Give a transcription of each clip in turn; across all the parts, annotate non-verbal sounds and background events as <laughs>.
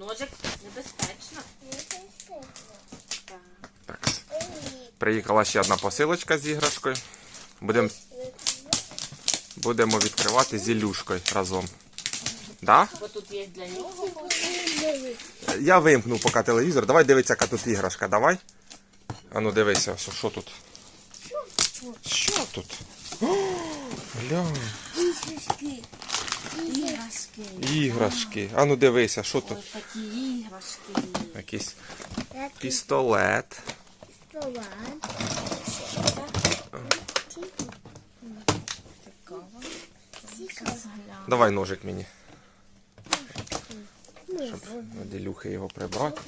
Ножик небезпечно. Так. Так. Приїхала ще одна посилочка з іграшкою. Будемо будемо відкривати з Ілюшкою разом. Да? Бо тут є для нього. Я вимкну поки телевізор. Давай дивитися, яка тут іграшка. Давай. А ну дивися, що, що тут. Що тут? О, глянь, Іграшки. іграшки. А ну дивися, що тут? Такі іграшки. Якийсь пістолет. Гляну. Давай ножик мені. Щоб від Ілюхи його прибрати.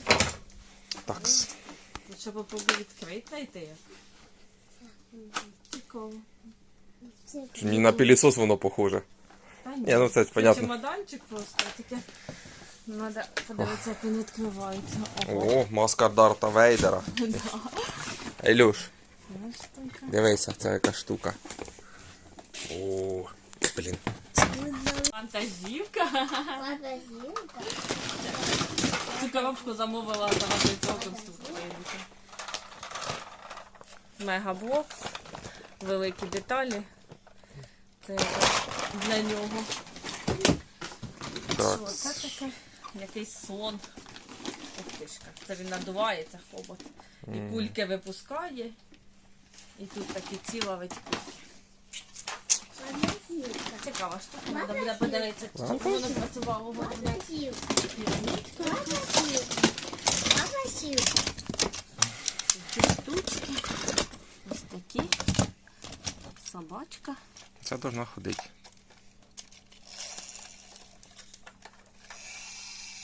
Такс. Щоб попробувати відкрити знайти. Цікаво. Не на пилісос воно похоже. Та Ні, ну це понятно. чемоданчик просто, тільки треба подивитися, як він відкривається. О, маска Дарта Вейдера. <laughs> Ілюш, дивися, це яка штука. О, блін. Фантазівка. Цю коробку замовила заради цього конструктора. Мегаблокс, великі деталі. Це якось для нього. Так. Що це таке? Якийсь слон. Ух. Це він надувається хобот. І кульки випускає. І тут такі ціловить кульки. Цікава штука. Треба буде подивитися, чи воно працювало. Такі штучки. Ось такі. Собачка. Це должна ходити.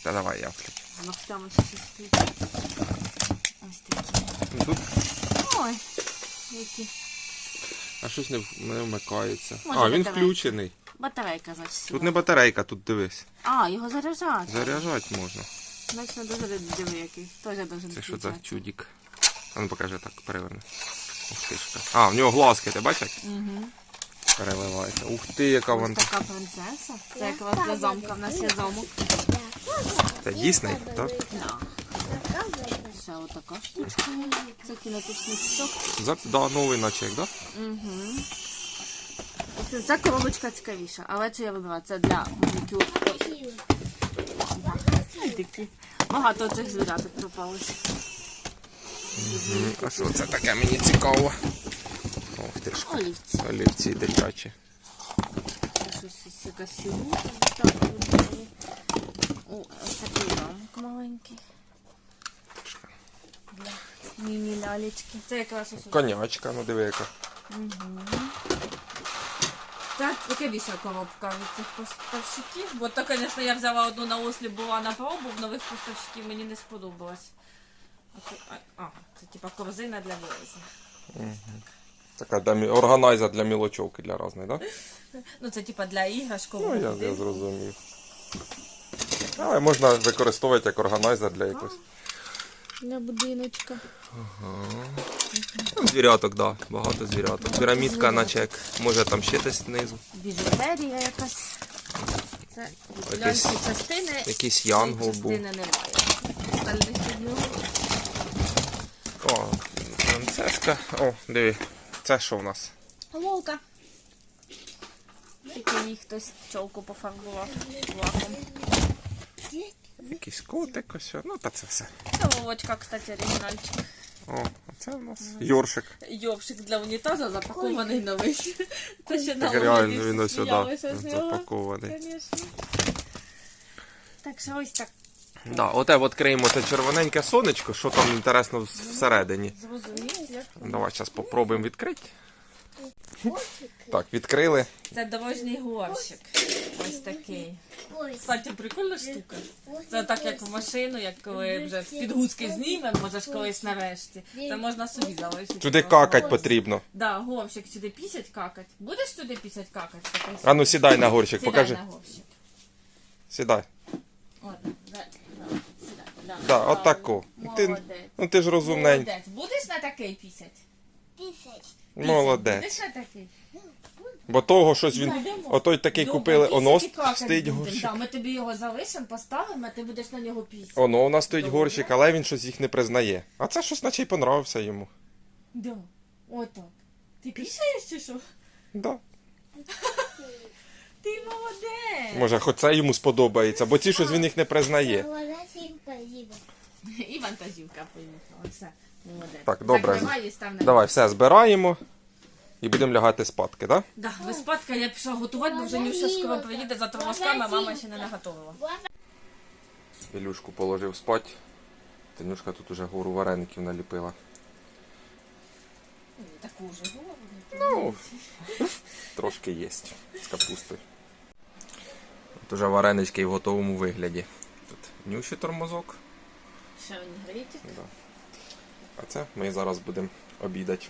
Та давай я включу. Ногтями щось Ось такі. Ну, Тут Ой, які. а щось не, в- не вмикається. Може, а, він батарейка. включений. Батарейка значить. Тут не батарейка, тут дивись. А, його заряджати. Заряджати можна. Значить, не дуже диви який. Теж дуже Це що за чудік? А ну покажи так, переверни. Ух ти ж. А, в нього глазки, ти бачиш? Угу. Переливається. Ух ти, яка Ось вона. така принцеса. Це якраз для замка. В нас є замок. Це Дісней, так? Да. Ще отака штучка. Це кінетичний пісок. За, да, новий начек, да? Угу. Ця коробочка цікавіша, але це я вибрала. Це для манікюр. Ой, такі. Багато цих звіряток пропалося. А що це таке мені цікаво? Ох ти ж. Олівці. Олівці дитячі. Це щось якась фігурка. Так, ось такий рамок маленький. Для міні-лялечки. Це якраз ось. Конячка, ну диви яка. Це яке більша коробка від цих поставщиків. Бо то, звісно, я взяла одну на осліп, була на пробу, в нових поставщиків мені не сподобалось. А, це- а, а, це типа корзина для вирізу. Така для, мі- органайзер для мілочовки для різної, так? Да? Ну це типа для іграшкового. Ну, я, я будинку. зрозумів. Але можна використовувати як органайзер для якогось. Для будиночка. Ну, Звіряток, так, да, багато звіряток. Пірамідка, наче як може там ще десь знизу. Біжутерія якась. Це Якийсь- частини. Якийсь янгол був. частини немає. Остальних від нього. О, принцеска. О, диви. Це що в нас? Вовка. Тільки їй хтось чолку пофарбував лаком. Якийсь котик ось. Ну, та це все. Це Вовочка, кстати, оригінальчик. О, а це в нас Йоршик. Йовшик для унітазу запакований новий. <laughs> Це ще на Так реально він ось сюди запакований. Звісно. Так що ось так. Да, оте відкриємо це червоненьке сонечко, що там інтересно всередині. Зрозумієш, як? Давай зараз спробуємо відкрити. Так, відкрили. Це дорожній горщик. Ось такий. Кстати, прикольна штука. Це так як в машину, як коли вже підгузки знімемо, можеш колись нарешті. Це можна собі залишити. Туди какать потрібно. Да, горщик сюди пісять какать. Будеш туди пісять какать? А ну сідай на горщик, Сідай покажи. на горщик. Сідай. От, да, да, сідай, да. Да, от таку. Ти, Молодець. ну ти ж розумненький. Молодець. Будеш на такий пісять? Молодець. Бо того щось він. Йдемо. Отой такий Добре, купили, після оно стоїть будемо. горщик. Да, ми тобі його залишимо, поставимо, а ти будеш на нього пісти. Оно у нас стоїть Добре. горщик, але він щось їх не признає. А це щось наче й понравився йому. Да. Отак. Ти пішаєш чи що? Да. Ти молодець. Може, хоч це йому сподобається, бо ці щось він їх не признає. Вона всім поїде. І вантажівка поїхала. Все, молодець. Так, добре. Закривай і став на Давай, все збираємо і будемо лягати спадки, так? Да? Да, без спадка я пішла готувати, бо вже Нюша скоро приїде за тормозками, а мама ще не наготовила. Ілюшку положив спать. Танюшка тут уже гору вареників наліпила. Таку вже голову. Ну, трошки є з капустою. От уже варенички в готовому вигляді. Тут нюші тормозок. Ще вони гріті. Да. А це ми зараз будемо обідати.